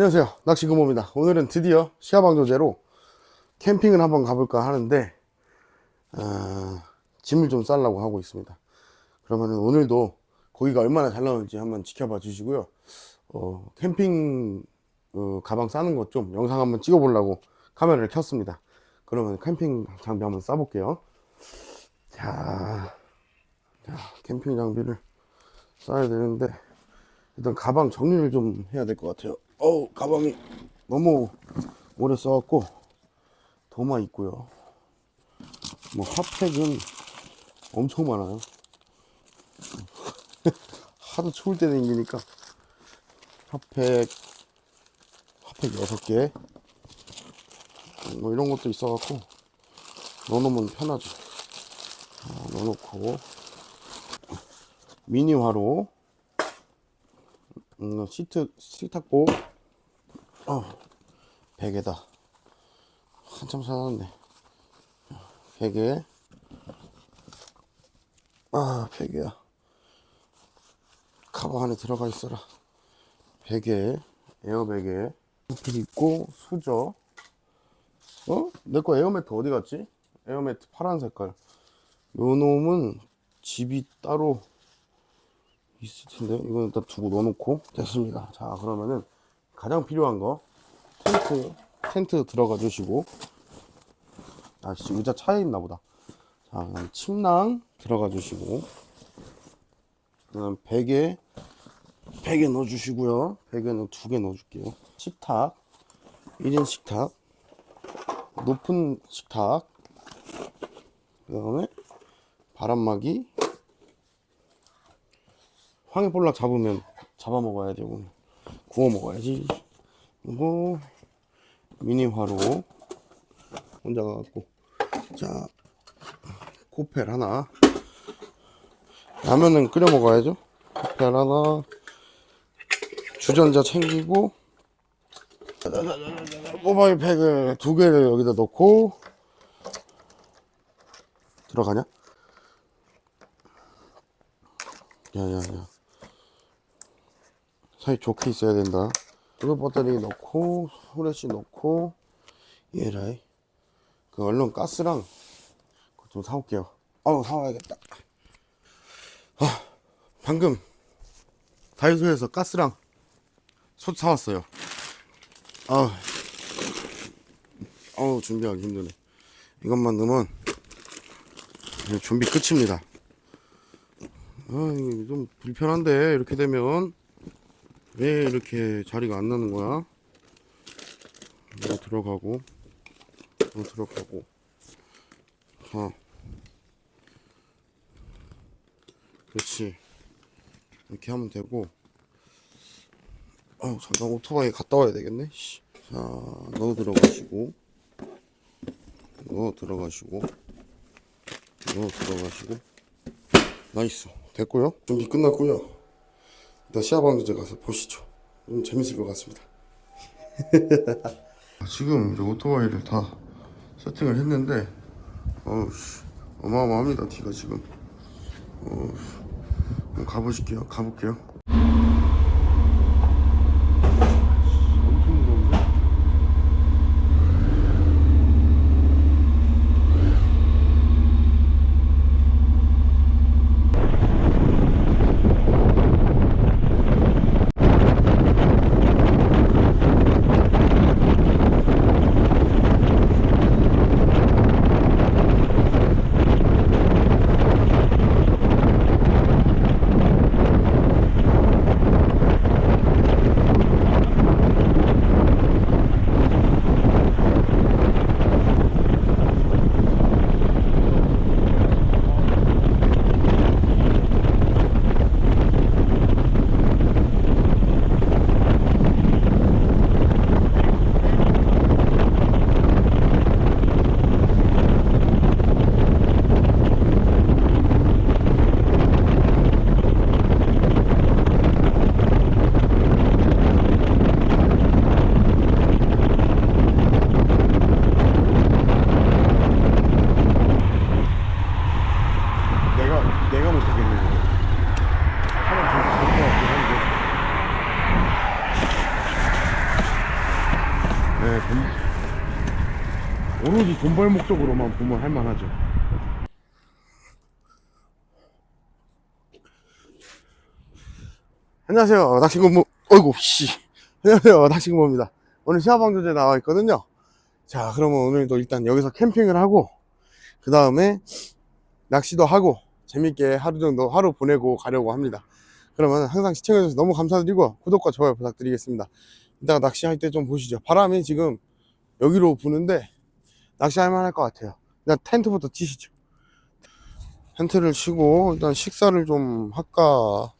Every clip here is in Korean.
안녕하세요. 낚시금호입니다. 오늘은 드디어 시야방조제로 캠핑을 한번 가볼까 하는데 아, 짐을 좀 싸려고 하고 있습니다. 그러면 오늘도 고기가 얼마나 잘 나오는지 한번 지켜봐 주시고요. 어, 캠핑 어, 가방 싸는 것 좀 영상 한번 찍어 보려고 카메라를 켰습니다. 그러면 캠핑 장비 한번 싸볼게요. 자, 자 캠핑 장비를 싸야 되는데 일단 가방 정리를 좀 해야 될 것 같아요. 어우, 가방이 너무 오래 써갖고 도마 있고요. 뭐 핫팩은 엄청 많아요. 하도 추울 때 다니니까 핫팩 핫팩 6개 뭐 이런 것도 있어갖고 넣어놓으면 편하죠. 자, 넣어놓고 미니 화로 음, 시트 세탁복 어, 베개다. 한참 사놨네. 베개. 아 베개야. 가방 안에 들어가 있어라. 베개 에어베개. 핫팩 있고 수저. 어? 내 거 에어매트 어디 갔지? 에어매트 파란 색깔. 요 놈은 집이 따로 있을 텐데 이건 일단 두고 넣어놓고 됐습니다. 자 그러면은 가장 필요한 거. 텐트 텐트 들어가 주시고. 아씨 의자 차에 있나 보다. 자 침낭 들어가 주시고. 그다음 베개 베개 넣어 주시고요. 베개는 두 개 넣어 줄게요. 식탁 1인 식탁 높은 식탁 그 다음에 바람막이. 황해볼락 잡으면 잡아먹어야 되고 구워 먹어야지. 그리고 미니 화로 혼자 가갖고 자 코펠 하나. 라면은 끓여 먹어야죠. 코펠 하나. 주전자 챙기고 모바일 팩을 두 개를 여기다 넣고 들어가냐? 야야야 사이 좋게 있어야 된다. 이거 배터리 넣고 후레쉬 넣고 얘라이. 그 얼른 가스랑 좀 사올게요. 어우 사와야겠다. 아 방금 다이소에서 가스랑 솥 사왔어요. 아 어우 준비하기 힘드네. 이것만 넣으면 준비 끝입니다. 아 좀 불편한데 이렇게 되면 왜 이렇게 자리가 안 나는 거야? 이거 들어가고 이거 들어가고. 자 그렇지. 이렇게 하면 되고. 어 잠깐 오토바이 갔다 와야 되겠네? 씨. 자 넣어 들어가시고. 넣어 들어가시고. 넣어 들어가시고. 나이스. 됐고요. 준비 끝났고요 일단 시야방조제 가서 보시죠. 좀 재밌을 것 같습니다. 지금 이제 오토바이를 다 세팅을 했는데 어우 씨 어마어마합니다 뒤가 지금. 어우 가보실게요 가볼게요 돈벌 목적으로만 보면 할만하죠. 안녕하세요. 낚시근무, 어이구, 씨. 안녕하세요. 낚시근무입니다. 오늘 시합방조제 나와 있거든요. 자, 그러면 오늘도 일단 여기서 캠핑을 하고, 그 다음에 낚시도 하고, 재밌게 하루 정도, 하루 보내고 가려고 합니다. 그러면 항상 시청해주셔서 너무 감사드리고, 구독과 좋아요 부탁드리겠습니다. 이따가 낚시할 때 좀 보시죠. 바람이 지금 여기로 부는데, 낚시할 만할 것 같아요. 일단 텐트부터 치시죠. 텐트를 치고, 일단 식사를 좀 할까,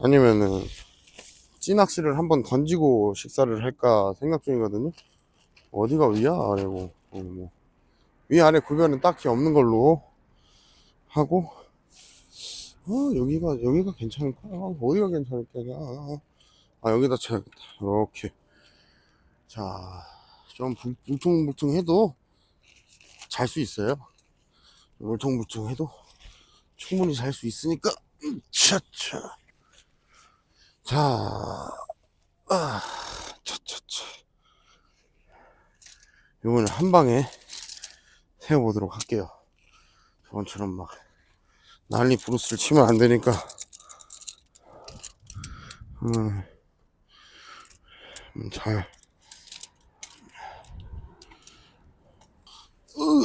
아니면은, 찌낚시를 한번 던지고 식사를 할까 생각 중이거든요. 어디가 위야, 아래고. 어, 뭐. 위아래 구별은 딱히 없는 걸로 하고, 어, 여기가, 여기가 괜찮을까? 아, 어디가 괜찮을까? 아, 아, 여기다 쳐야겠다. 이렇게. 자, 좀 불- 울퉁불퉁해도 잘 수 있어요. 울퉁불퉁해도 충분히 잘 수 있으니까, 음, 차차. 자, 아, 차차차. 이번에 한 방에 세워보도록 할게요. 저번처럼 막 난리 브루스를 치면 안 되니까. 음, 음, 잘. 으아,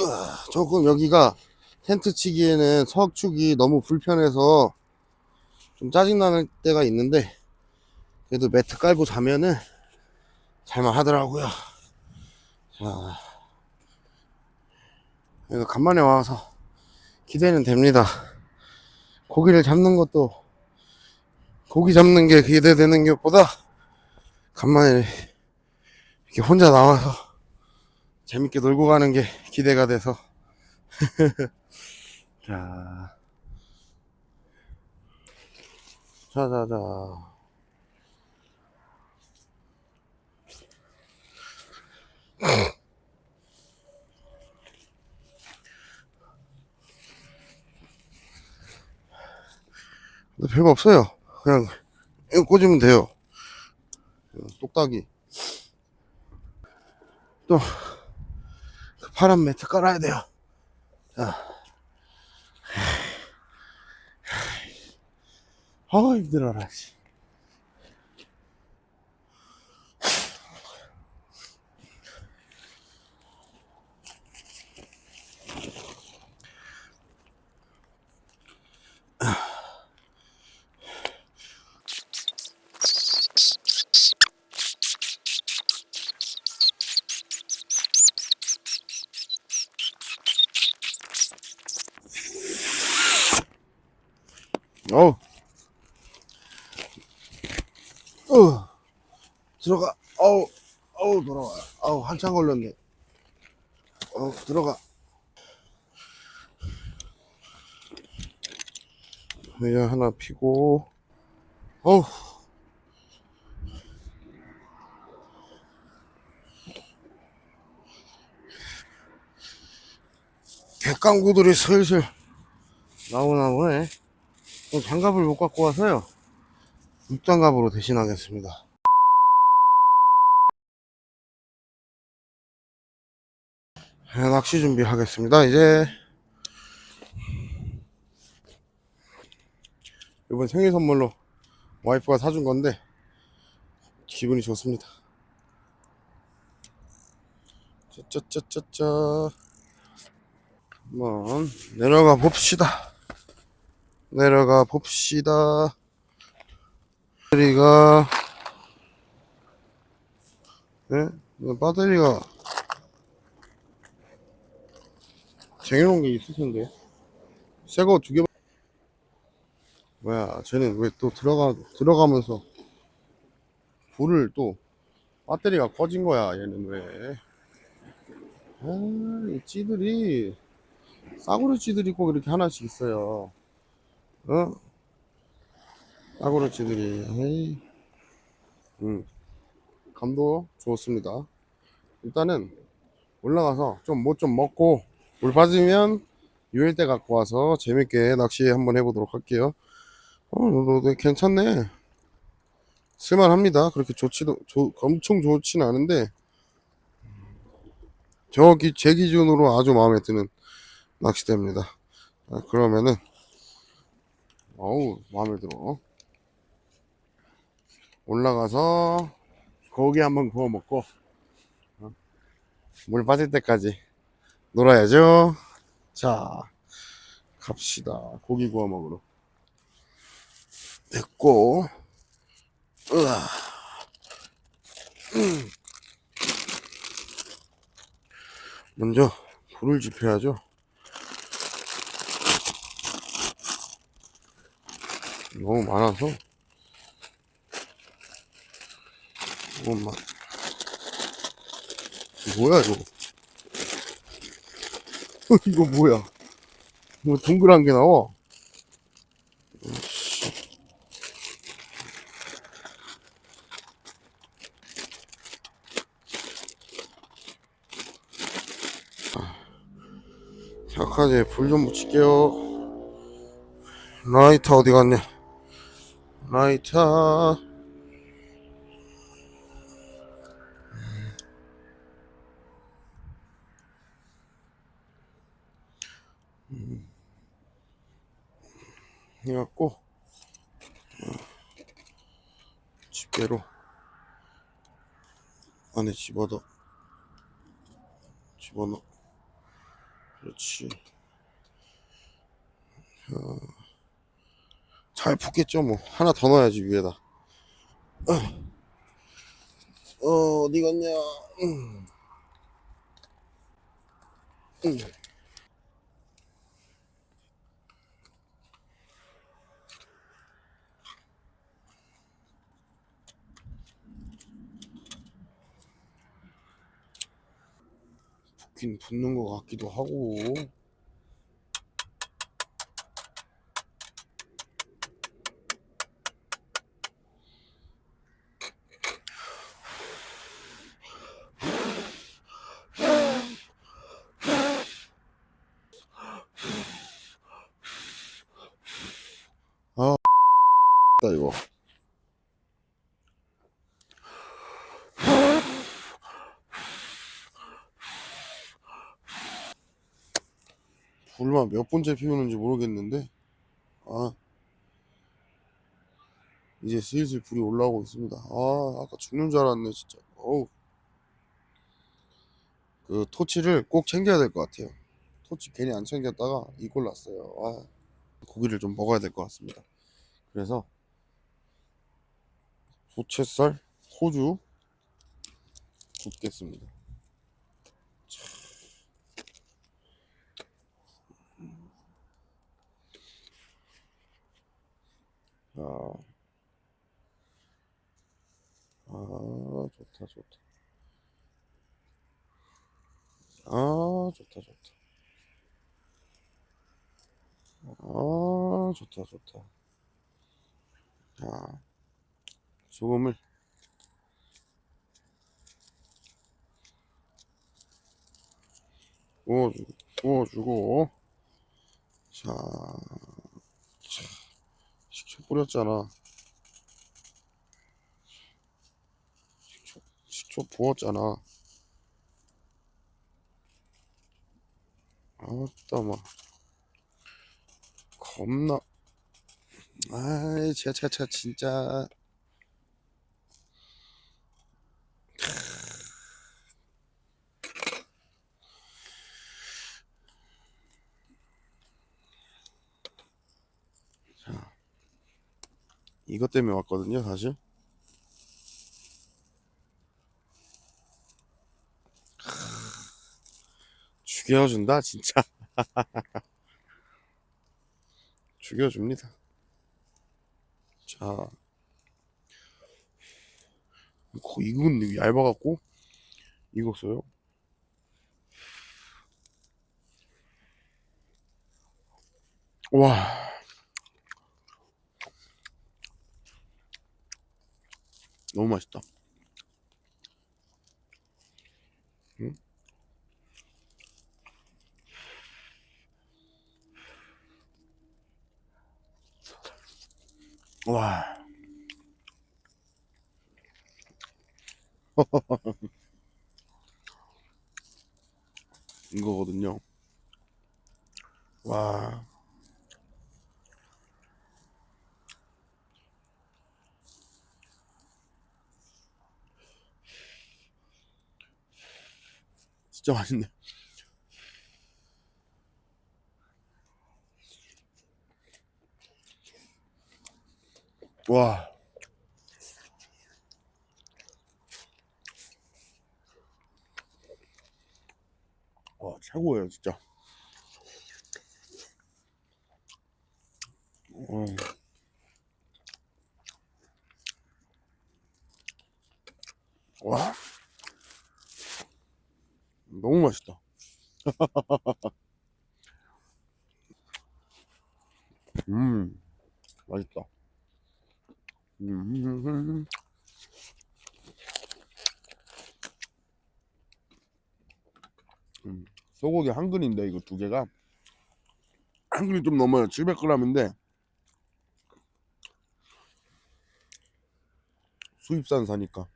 조금 여기가 텐트 치기에는 석축이 너무 불편해서 좀 짜증나는 때가 있는데 그래도 매트 깔고 자면은 잘만 하더라고요. 자, 이거 간만에 와서 기대는 됩니다. 고기를 잡는 것도 고기 잡는 게 기대되는 것보다 간만에 이렇게 혼자 나와서 재밌게 놀고 가는 게 기대가 돼서. 자. 자 자자. 근데 별거 없어요. 그냥 이거 꽂으면 돼요. 똑딱이. 또. 그 파란 매트 깔아야 돼요 자. 아 힘들어라 씨. 어우. 어. 들어가. 어우. 어우, 돌아와. 어우, 한참 걸렸네. 어우, 들어가. 회야 하나 피고. 어우. 객강구들이 슬슬 나오나 보네. 어, 장갑을 못 갖고 와서요. 육장갑으로 대신하겠습니다. 낚시 준비하겠습니다. 이제 이번 생일 선물로 와이프가 사준 건데 기분이 좋습니다. 짜짜짜짜짜 한번 내려가 봅시다. 내려가 봅시다. 배터리가 네? 이거 배터리가 쟁여놓은 게 있을 텐데 새 거 두 개. 뭐야? 쟤는 왜 또 들어가 들어가면서 불을 또 배터리가 꺼진 거야? 얘는 왜? 아, 이 찌들이 싸구려 찌들이 꼭 이렇게 하나씩 있어요. 어? 싸구려치들이 에이. 음. 감도 좋습니다 일단은 올라가서 좀 뭐좀 먹고 물 빠지면 유일대 갖고 와서 재밌게 낚시 한번 해보도록 할게요 어, 괜찮네 쓸만합니다 그렇게 좋지도 좋, 엄청 좋지는 않은데 저기 제 기준으로 아주 마음에 드는 낚시대입니다. 아, 그러면은 어우 마음에 들어. 올라가서 고기 한번 구워 먹고 어? 물 빠질 때까지 놀아야죠. 자 갑시다. 고기 구워 먹으러. 됐고 으아. 음. 먼저 불을 지펴야죠. 너무 많아서 잠깐만 뭐야 저거 이거 뭐야? 뭐 동그란 게 나와? 씨. 약하지 불좀 붙일게요. 라이터 어디 갔냐? 라이터 해갖고 어, 집게로 안에 집어넣어 집어넣어 그렇지. 자, 잘 붙겠죠 뭐. 하나 더 넣어야지 위에다. 어, 어 어디 갔냐? 음. 음. 붙긴 붙는 것 같기도 하고 아 다 이거 불만 몇 번째 피우는지 모르겠는데 아 이제 슬슬 불이 올라오고 있습니다. 아 아까 죽는 줄 알았네 진짜. 어우. 그 토치를 꼭 챙겨야 될 것 같아요. 토치 괜히 안 챙겼다가 이꼴 났어요. 아 고기를 좀 먹어야 될 것 같습니다. 그래서 부채살 호주 굽겠습니다 아, 좋다, 좋다. 아, 좋다, 좋다. 아, 좋다, 좋다. 자, 소금을 구워주고, 구워주고, 자, 뿌렸잖아. 식초, 식초 부었잖아. 아따, 막. 겁나. 아이, 차차차, 진짜. 이것 때문에 왔거든요, 사실. 죽여준다, 진짜. 죽여줍니다. 자, 거- 이건 얇아갖고 익었어요. 와, 너무 맛있다. 응? 와. 거거든요. 와. 진짜 맛있네. 와. 와, 최고예요, 진짜. 음. 와. 너무 맛있다. 음, 맛있다. 음, 음, 소고기 한 근인데 이거 두 개가 한 근이 좀 넘어요. 700g인데 수입산 사니까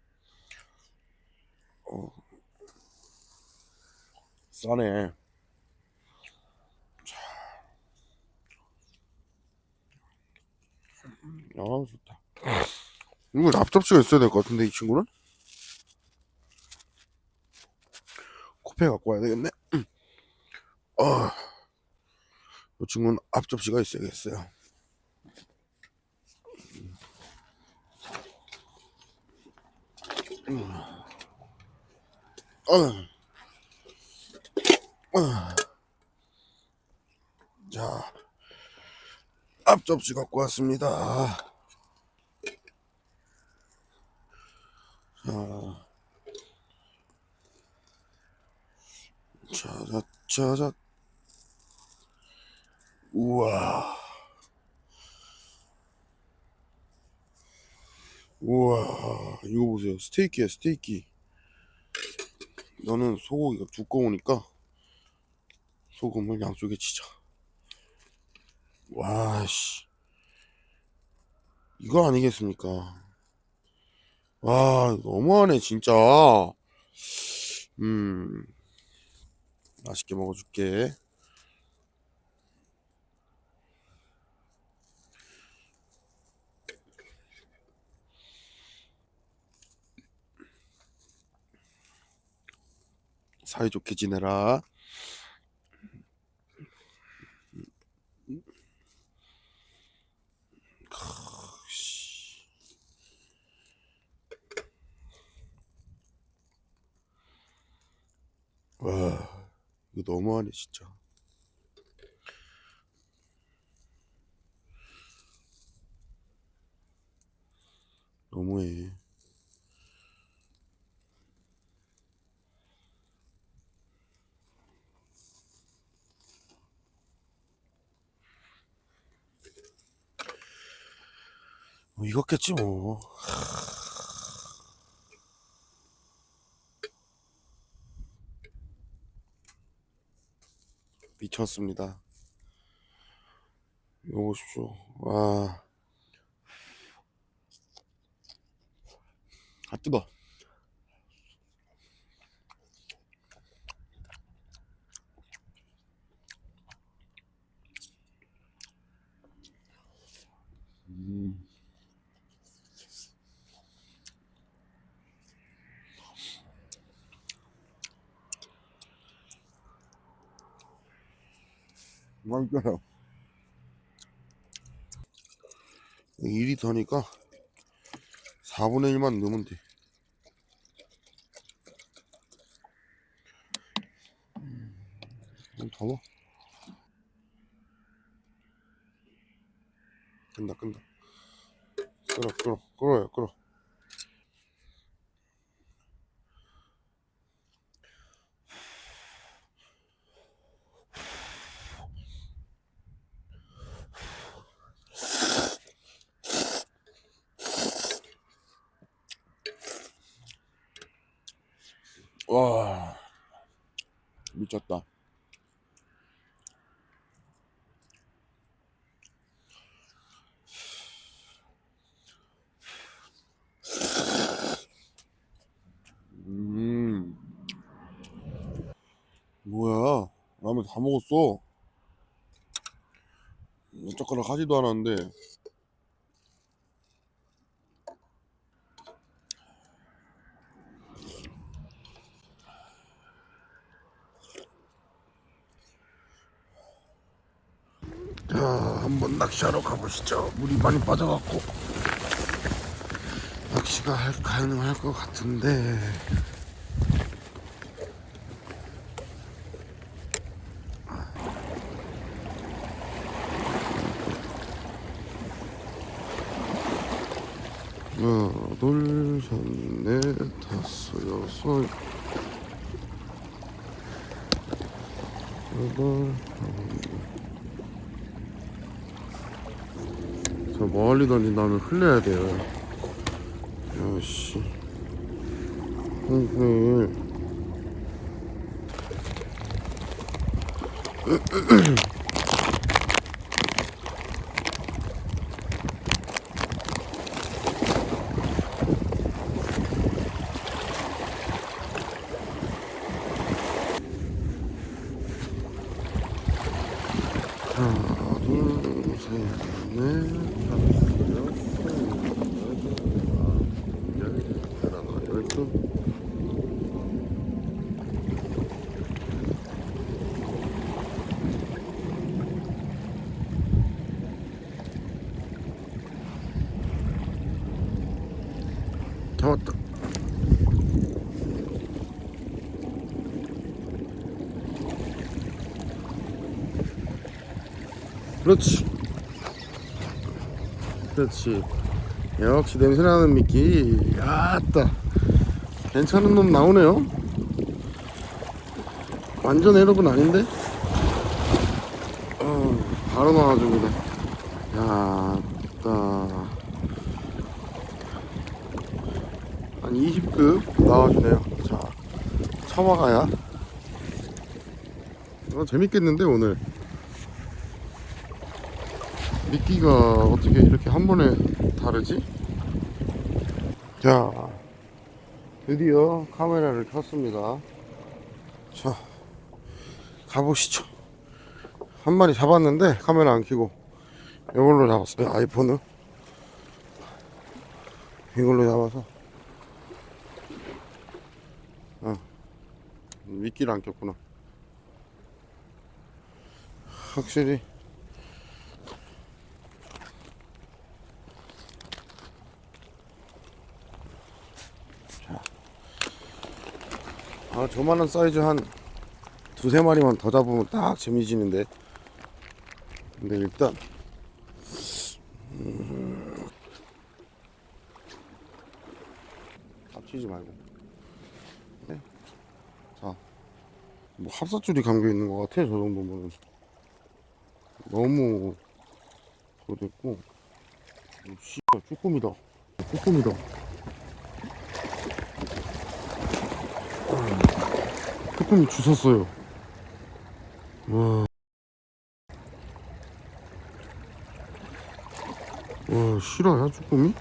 어, 싸네. 아 좋다. 이거 앞접시가 있어야 될 것 같은데 이 친구는 코페 갖고 와야 되겠네. 어, 이 친구는 앞접시가 있어야겠어요. 어, 어. 자, 앞접시 갖고 왔습니다. 자, 자자, 자자. 우와. 우와, 이거 보세요. 스테이키야, 스테이키. 너는 소고기가 두꺼우니까 소금을 양쪽에 치자. 와, 씨. 이거 아니겠습니까? 와, 너무하네, 진짜. 음, 맛있게 먹어줄게. 사이좋게 지내라. 와, 이거 너무하네, 진짜. 너무해. 뭐 이거겠지 뭐. 미쳤습니다. 이거 보십시오. 와. 아 뜨거. 맛있어요. 2리터니까 4분의 1만 넣으면 돼. 좀더 넣어. 끈다, 끈다. 끓어, 끓어, 끓어요, 끓어. 와, 미쳤다. 음, 뭐야? 에어메 다 먹었어. 젓가락 하지도 않았는데. 자, 한번 낚시하러 가보시죠. 물이 많이 빠져갖고 낚시가 할- 가능할 것 같은데. 하나, 둘, 셋, 넷, 다섯, 여섯, 여덟, 아홉. 저 멀리 던진 다음에 흘려야 돼요. 야씨. 하나, 둘, 셋, 넷, 다섯, 여섯, 일곱, 여덟, 열, 하나, 열두. 잡았다. 그렇지. 그렇지. 역시 냄새나는 미끼. 야따. 괜찮은 놈 나오네요. 완전 에러은 아닌데? 어, 바로 나와줍니다. 야따. 한 20급 나와주네요. 자, 참아가야. 어, 재밌겠는데, 오늘. 미끼가 어떻게 이렇게 한 번에 다르지? 자, 드디어 카메라를 켰습니다. 자, 가보시죠. 한 마리 잡았는데 카메라 안 켜고 이걸로 잡았어요. 아이폰을 이걸로 잡아서 어, 미끼를 안 켰구나. 확실히 아 저만한 사이즈 한 두세 마리만 더 잡으면 딱 재미지는데. 근데 일단 음... 합치지 말고. 네. 자뭐 합사줄이 감겨 있는 것 같아 저 정도면 너무 그거 됐고. 오, 씨발 쭈꾸미다. 쭈꾸미다 쭈꾸미 주웠어요. 와. 와, 실화야, 쭈꾸미?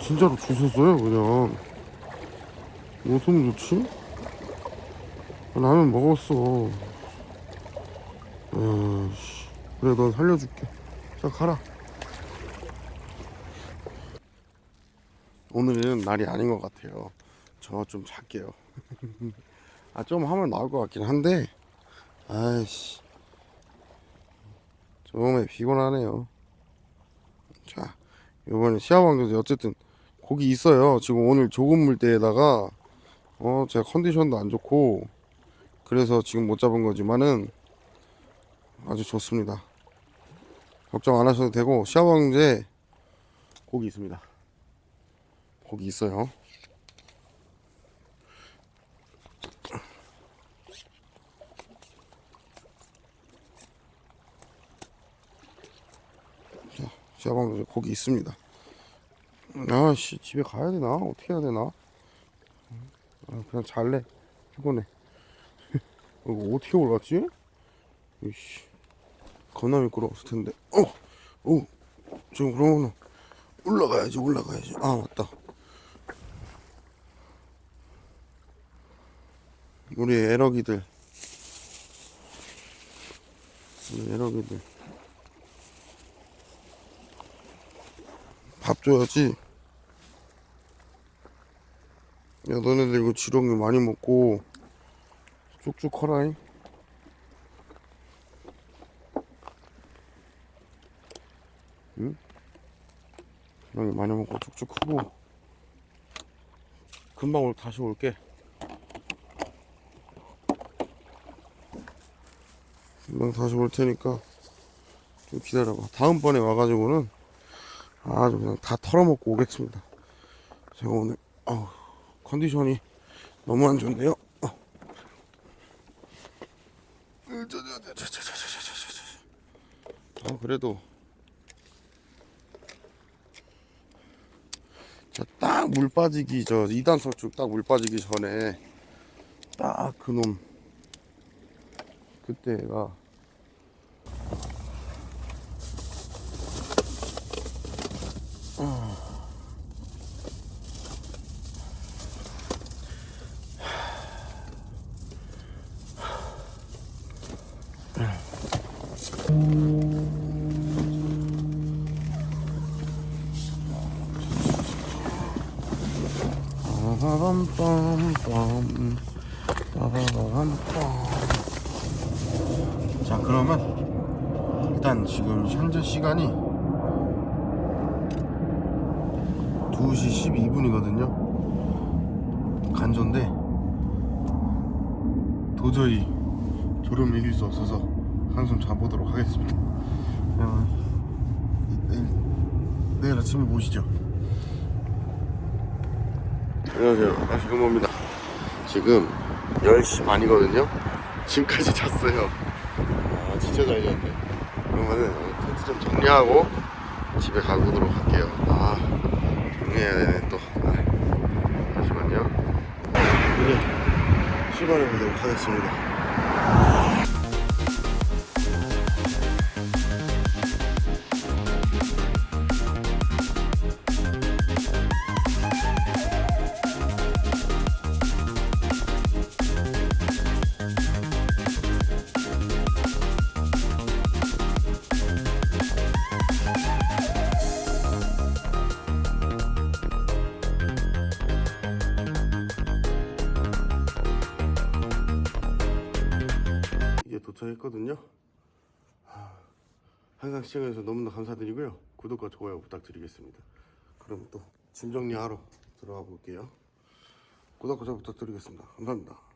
진짜로 주웠어요, 그냥. 어쩌면 좋지? 라면 먹었어. 아 씨. 그래, 넌 살려줄게. 자, 가라. 오늘은 날이 아닌 것 같아요. 저 좀 잘게요. 아, 좀 하면 나올 것 같긴 한데, 아이씨. 처음에 피곤하네요. 자, 이번에 시합왕전에 어쨌든 고기 있어요. 지금 오늘 조금 물때에다가, 어, 제가 컨디션도 안 좋고, 그래서 지금 못 잡은 거지만은 아주 좋습니다. 걱정 안 하셔도 되고, 시합왕제 고기 있습니다. 고기 있어요. 자, 시아방 고기 있습니다. 아씨 집에 가야 되나 어떻게 해야 되나? 아, 그냥 잘래 피곤해. 이거 어떻게 올랐지? 이씨 겁나 미끄러웠을 텐데. 어, 어, 지금 그러면 올라가야지 올라가야지. 아 맞다. 우리 에러기들. 우리 에러기들. 밥 줘야지. 야 너네들 이거 지렁이 많이 먹고 쭉쭉 커라잉. 응? 지렁이 많이 먹고 쭉쭉 크고. 금방 올 다시 올게 금방 다시 올 테니까 좀 기다려봐 다음번에 와가지고는 아주 그냥 다 털어먹고 오겠습니다 제가 오늘 어우, 컨디션이 너무 안 어. 아 그래도 딱 물 빠지기 저 2단 설축 딱 물 빠지기 전에 딱 그놈 그때가 빠바밤빰빰 빠바밤빰 자 그러면 일단 지금 현재 시간이 2시 12분이거든요 간조인데 도저히 졸음 이길 수 없어서 한숨 자보도록 하겠습니다 내일, 내일 아침에 보시죠 안녕하세요. 다시 금호입니다. 지금 10시 반이거든요. 지금까지 잤어요. 아, 진짜 잘 잤네. 그러면은 텐트 좀 정리하고 집에 가보도록 할게요. 아, 정리해야 되네, 또. 아, 잠시만요. 이제 출발해 보도록 하겠습니다. 시청해주셔서 너무나 감사드리고요. 구독과 좋아요 부탁드리겠습니다. 그럼 또 짐 정리하러 들어가 볼게요. 구독과 좋아요 부탁드리겠습니다. 감사합니다.